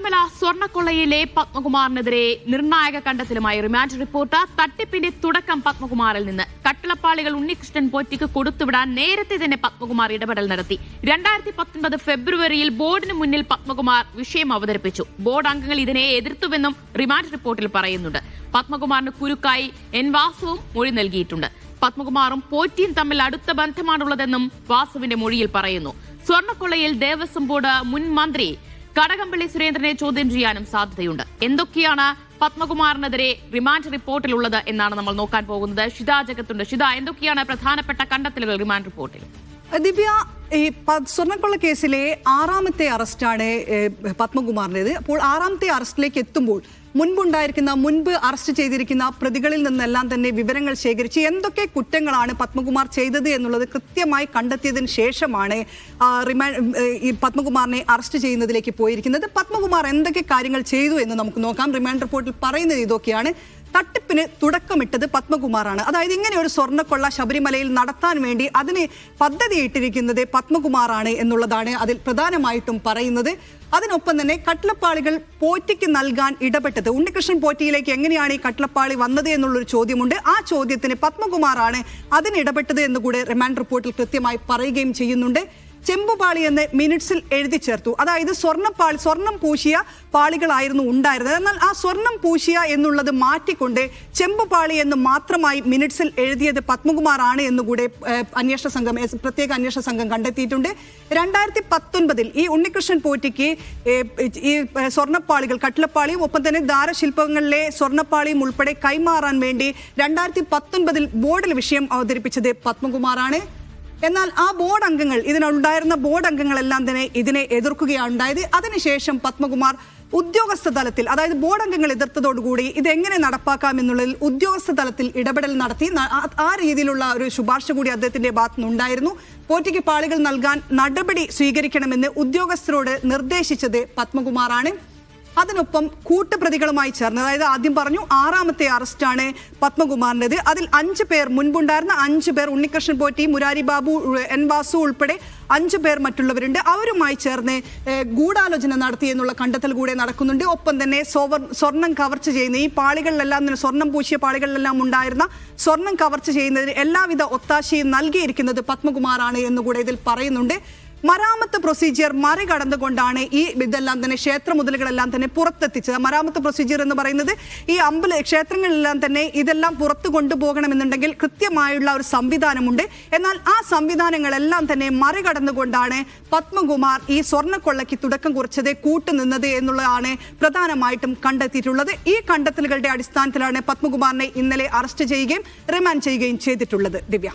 ശബരിമല സ്വർണക്കൊള്ളയിലെ പത്മകുമാറിനെതിരെ നിർണായക കണ്ടെത്തലുമായി remand report തട്ടിപ്പിന്റെ തുടക്കം പത്മകുമാറിൽ നിന്ന്. കട്ടിളപ്പാളികൾ ഉണ്ണികൃഷ്ണൻ പോറ്റിക്ക് കൊടുത്തുവിടാൻ നേരത്തെ തന്നെ പത്മകുമാർ ഇടപെടൽ നടത്തി. രണ്ടായിരത്തി പത്തൊൻപത് ഫെബ്രുവരിയിൽ ബോർഡിന് മുന്നിൽ പത്മകുമാർ വിഷയം അവതരിപ്പിച്ചു. ബോർഡ് അംഗങ്ങൾ ഇതിനെ എതിർത്തുവെന്നും റിമാൻഡ് റിപ്പോർട്ടിൽ പറയുന്നുണ്ട്. പത്മകുമാറിന് കുരുക്കായി എൻ വാസുവും മൊഴി നൽകിയിട്ടുണ്ട്. പത്മകുമാറും പോറ്റിയും തമ്മിൽ അടുത്ത ബന്ധമാണുള്ളതെന്നും വാസുവിന്റെ മൊഴിയിൽ പറയുന്നു. സ്വർണക്കൊള്ളയിൽ ദേവസ്വം ബോർഡ് മുൻ മന്ത്രി കടകംപള്ളി സുരേന്ദ്രനെ ചോദ്യം ചെയ്യാനും സാധ്യതയുണ്ട്. എന്തൊക്കെയാണ് പത്മകുമാറിനെതിരെ റിമാൻഡ് റിപ്പോർട്ടിലുള്ളത് എന്നാണ് നമ്മൾ നോക്കാൻ പോകുന്നത്. ഷിത ജഗത്തുണ്ട്. ഷിത എന്തൊക്കെയാണ് പ്രധാനപ്പെട്ട കണ്ടെത്തലുകൾ റിമാൻഡ് റിപ്പോർട്ടിൽ? ദിവ്യ ഈ സ്വർണക്കൊള്ള കേസിലെ ആറാമത്തെ അറസ്റ്റാണ് പത്മകുമാറിന്റെത്. അപ്പോൾ ആറാമത്തെ അറസ്റ്റിലേക്ക് എത്തുമ്പോൾ മുൻപുണ്ടായിരിക്കുന്ന മുൻപ് അറസ്റ്റ് ചെയ്തിരിക്കുന്ന പ്രതികളിൽ നിന്നെല്ലാം തന്നെ വിവരങ്ങൾ ശേഖരിച്ച് എന്തൊക്കെ കുറ്റങ്ങളാണ് പത്മകുമാർ ചെയ്തത് എന്നുള്ളത് കൃത്യമായി കണ്ടെത്തിയതിന് ശേഷമാണ് ഈ പത്മകുമാറിനെ അറസ്റ്റ് ചെയ്യുന്നതിലേക്ക് പോയിരിക്കുന്നത്. പത്മകുമാർ എന്തൊക്കെ കാര്യങ്ങൾ ചെയ്തു എന്ന് നമുക്ക് നോക്കാം. റിമാൻഡ് റിപ്പോർട്ടിൽ പറയുന്നത് ഇതൊക്കെയാണ്. തട്ടിപ്പിന് തുടക്കമിട്ടത് പത്മകുമാറാണ്. അതായത് ഇങ്ങനെ ഒരു സ്വർണക്കൊള്ള ശബരിമലയിൽ നടത്താൻ വേണ്ടി അതിന് പദ്ധതിയിട്ടിരിക്കുന്നത് പത്മകുമാറാണ് എന്നുള്ളതാണ് അതിൽ പ്രധാനമായിട്ടും പറയുന്നത്. അതിനൊപ്പം തന്നെ കട്ടിളപ്പാളികൾ പോറ്റിക്ക് നൽകാൻ ഇടപെട്ടത്. ഉണ്ണികൃഷ്ണൻ പോറ്റിയിലേക്ക് എങ്ങനെയാണ് ഈ കട്ടിളപ്പാളി വന്നത് എന്നുള്ളൊരു ചോദ്യമുണ്ട്. ആ ചോദ്യത്തിന് പത്മകുമാറാണ് അതിന് ഇടപെട്ടത് എന്നുകൂടെ റിമാൻഡ് റിപ്പോർട്ടിൽ കൃത്യമായി പറയുകയും ചെയ്യുന്നുണ്ട്. ചെമ്പുപാളി എന്ന് മിനിറ്റ്സിൽ എഴുതി ചേർത്തു. അതായത് സ്വർണപ്പാളി സ്വർണം പൂശിയ പാളികളായിരുന്നു ഉണ്ടായിരുന്നത്. എന്നാൽ ആ സ്വർണം പൂശിയ എന്നുള്ളത് മാറ്റിക്കൊണ്ട് ചെമ്പുപാളി എന്ന് മാത്രമായി മിനിറ്റ്സിൽ എഴുതിയത് പത്മകുമാർ ആണ് എന്നുകൂടെ അന്വേഷണ സംഘം പ്രത്യേക അന്വേഷണ സംഘം കണ്ടെത്തിയിട്ടുണ്ട്. രണ്ടായിരത്തി പത്തൊൻപതിൽ ഈ ഉണ്ണികൃഷ്ണൻ പോറ്റിക്ക് ഈ സ്വർണപ്പാളികൾ കട്ടിലപ്പാളിയും ഒപ്പം തന്നെ ദാരശില്പങ്ങളിലെ സ്വർണപ്പാളിയും ഉൾപ്പെടെ കൈമാറാൻ വേണ്ടി രണ്ടായിരത്തി പത്തൊൻപതിൽ ബോർഡിൽ വിഷയം അവതരിപ്പിച്ചത് പത്മകുമാറാണ്. എന്നാൽ ആ ബോർഡ് അംഗങ്ങൾ ഇതിനുണ്ടായിരുന്ന ബോർഡ് അംഗങ്ങളെല്ലാം തന്നെ ഇതിനെ എതിർക്കുകയാണ് ഉണ്ടായത്. അതിനുശേഷം പത്മകുമാർ ഉദ്യോഗസ്ഥ തലത്തിൽ അതായത് ബോർഡ് അംഗങ്ങൾ എതിർത്തതോടുകൂടി ഇതെങ്ങനെ നടപ്പാക്കാം എന്നുള്ളതിൽ ഉദ്യോഗസ്ഥ തലത്തിൽ ഇടപെടൽ നടത്തി. ആ- രീതിയിലുള്ള ഒരു ശുപാർശ കൂടി അദ്ദേഹത്തിന്റെ ഭാഗത്തു നിന്നുണ്ടായിരുന്നു പോറ്റിക്ക് പാളികൾ നൽകാൻ നടപടി സ്വീകരിക്കണമെന്ന് ഉദ്യോഗസ്ഥരോട് നിർദ്ദേശിച്ചത് പത്മകുമാറാണ്. അതിനൊപ്പം കൂട്ടുപ്രതികളുമായി ചേർന്ന് അതായത് ആദ്യം പറഞ്ഞു ആറാമത്തെ അറസ്റ്റാണ് പത്മകുമാറിന്റെത്. അതിൽ അഞ്ച് പേർ മുൻപുണ്ടായിരുന്ന അഞ്ച് പേർ ഉണ്ണികൃഷ്ണൻ പോറ്റി മുരാരി ബാബു എൻ വാസു ഉൾപ്പെടെ അഞ്ച് പേർ മറ്റുള്ളവരുണ്ട്. അവരുമായി ചേർന്ന് ഗൂഢാലോചന നടത്തി എന്നുള്ള കണ്ടെത്തൽ കൂടെ നടക്കുന്നുണ്ട്. ഒപ്പം തന്നെ സോവർ സ്വർണം കവർച്ച ചെയ്യുന്ന ഈ പാളികളിലെല്ലാം തന്നെ സ്വർണം പൂശിയ പാളികളിലെല്ലാം ഉണ്ടായിരുന്ന സ്വർണം കവർച്ച ചെയ്യുന്നതിന് എല്ലാവിധ ഒത്താശയും നൽകിയിരിക്കുന്നത് പത്മകുമാറാണ് എന്നുകൂടെ ഇതിൽ പറയുന്നുണ്ട്. മരാമത്ത് പ്രൊസീജിയർ മറികടന്നുകൊണ്ടാണ് ഈ ഇതെല്ലാം തന്നെ ക്ഷേത്ര മുതലുകളെല്ലാം തന്നെ പുറത്തെത്തിച്ചത്. മരാമത്ത് പ്രൊസീജിയർ എന്ന് പറയുന്നത് ഈ അമ്പല ക്ഷേത്രങ്ങളിലെല്ലാം തന്നെ ഇതെല്ലാം പുറത്തു കൊണ്ടുപോകണമെന്നുണ്ടെങ്കിൽ കൃത്യമായുള്ള ഒരു സംവിധാനമുണ്ട്. എന്നാൽ ആ സംവിധാനങ്ങളെല്ലാം തന്നെ മറികടന്നുകൊണ്ടാണ് പത്മകുമാർ ഈ സ്വർണക്കൊള്ളയ്ക്ക് തുടക്കം കുറിച്ചത് കൂട്ടുനിന്നത് എന്നുള്ളതാണ് പ്രധാനമായിട്ടും കണ്ടെത്തിയിട്ടുള്ളത്. ഈ കണ്ടെത്തലുകളുടെ അടിസ്ഥാനത്തിലാണ് പത്മകുമാറിനെ ഇന്നലെ അറസ്റ്റ് ചെയ്യുകയും റിമാൻഡ് ചെയ്യുകയും ചെയ്തിട്ടുള്ളത്. ദിവ്യ.